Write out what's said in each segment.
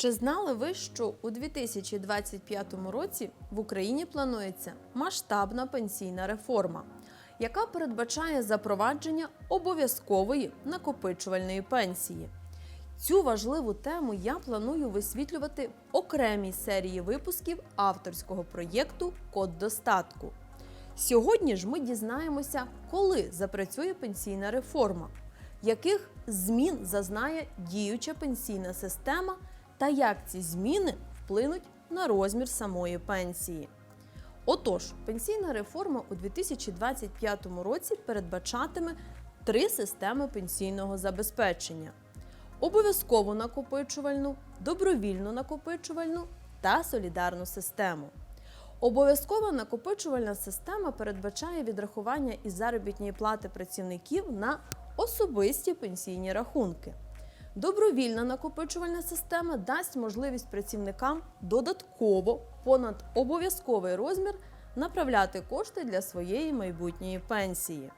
Чи знали ви, що у 2025 році в Україні планується масштабна пенсійна реформа, яка передбачає запровадження обов'язкової накопичувальної пенсії? Цю важливу тему я планую висвітлювати в окремій серії випусків авторського проєкту Код достатку. Сьогодні ж ми дізнаємося, коли запрацює пенсійна реформа, яких змін зазнає діюча пенсійна система та як ці зміни вплинуть на розмір самої пенсії. Отож, пенсійна реформа у 2025 році передбачатиме три системи пенсійного забезпечення: обов'язкову накопичувальну, добровільну накопичувальну та солідарну систему. Обов'язкова накопичувальна система передбачає відрахування із заробітної плати працівників на особисті пенсійні рахунки. Добровільна накопичувальна система дасть можливість працівникам додатково понад обов'язковий розмір направляти кошти для своєї майбутньої пенсії.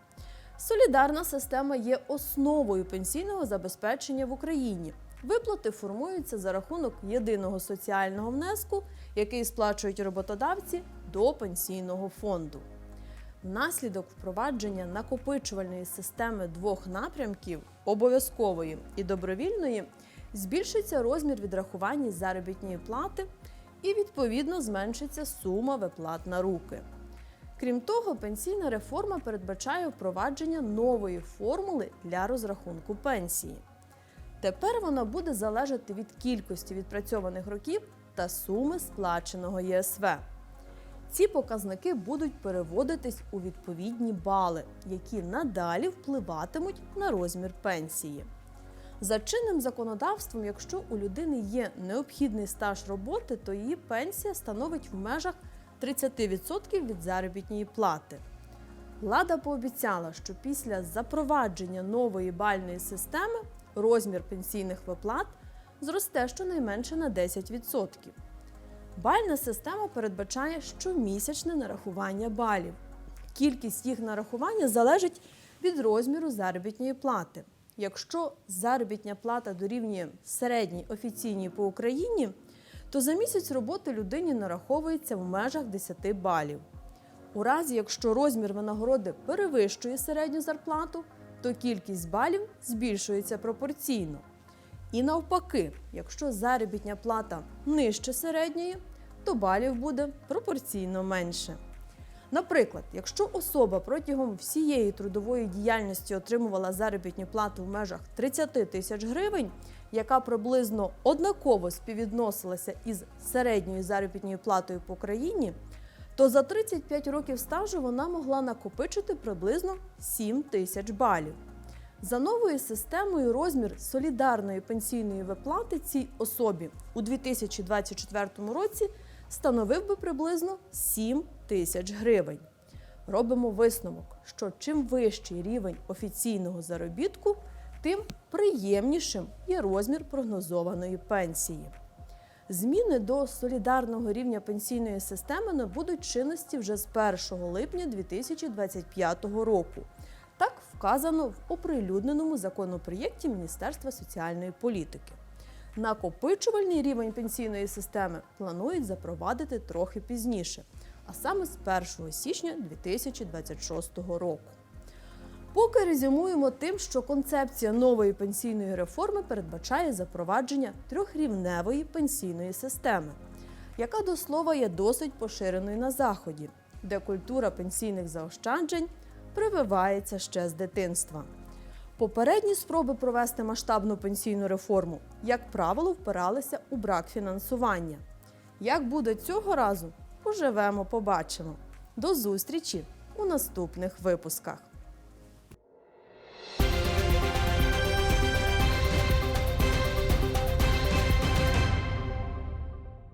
Солідарна система є основою пенсійного забезпечення в Україні. Виплати формуються за рахунок єдиного соціального внеску, який сплачують роботодавці до пенсійного фонду. Внаслідок впровадження накопичувальної системи двох напрямків обов'язкової і добровільної збільшиться розмір відрахування заробітної плати і відповідно зменшиться сума виплат на руки. Крім того, пенсійна реформа передбачає впровадження нової формули для розрахунку пенсії. Тепер вона буде залежати від кількості відпрацьованих років та суми сплаченого ЄСВ. Ці показники будуть переводитись у відповідні бали, які надалі впливатимуть на розмір пенсії. За чинним законодавством, якщо у людини є необхідний стаж роботи, то її пенсія становить в межах 30% від заробітної плати. Влада пообіцяла, що після запровадження нової бальної системи розмір пенсійних виплат зросте щонайменше на 10%. Бальна система передбачає щомісячне нарахування балів. Кількість їх нарахування залежить від розміру заробітної плати. Якщо заробітня плата дорівнює середній офіційній по Україні, то за місяць роботи людині нараховується в межах 10 балів. У разі, якщо розмір винагороди перевищує середню зарплату, то кількість балів збільшується пропорційно. І навпаки, якщо заробітня плата нижче середньої, то балів буде пропорційно менше. Наприклад, якщо особа протягом всієї трудової діяльності отримувала заробітну плату в межах 30 тисяч гривень, яка приблизно однаково співвідносилася із середньою заробітною платою по країні, то за 35 років стажу вона могла накопичити приблизно 7 тисяч балів. За новою системою розмір солідарної пенсійної виплати цій особі у 2024 році становив би приблизно 7 тисяч гривень. Робимо висновок, що чим вищий рівень офіційного заробітку, тим приємнішим є розмір прогнозованої пенсії. Зміни до солідарного рівня пенсійної системи набудуть чинності вже з 1 липня 2025 року. Вказано в оприлюдненому законопроєкті Міністерства соціальної політики. Накопичувальний рівень пенсійної системи планують запровадити трохи пізніше, а саме з 1 січня 2026 року. Поки резюмуємо тим, що концепція нової пенсійної реформи передбачає запровадження трьохрівневої пенсійної системи, яка до слова є досить поширеною на заході, де культура пенсійних заощаджень прививається ще з дитинства. Попередні спроби провести масштабну пенсійну реформу, як правило, впиралися у брак фінансування. Як буде цього разу, поживемо, побачимо. До зустрічі у наступних випусках.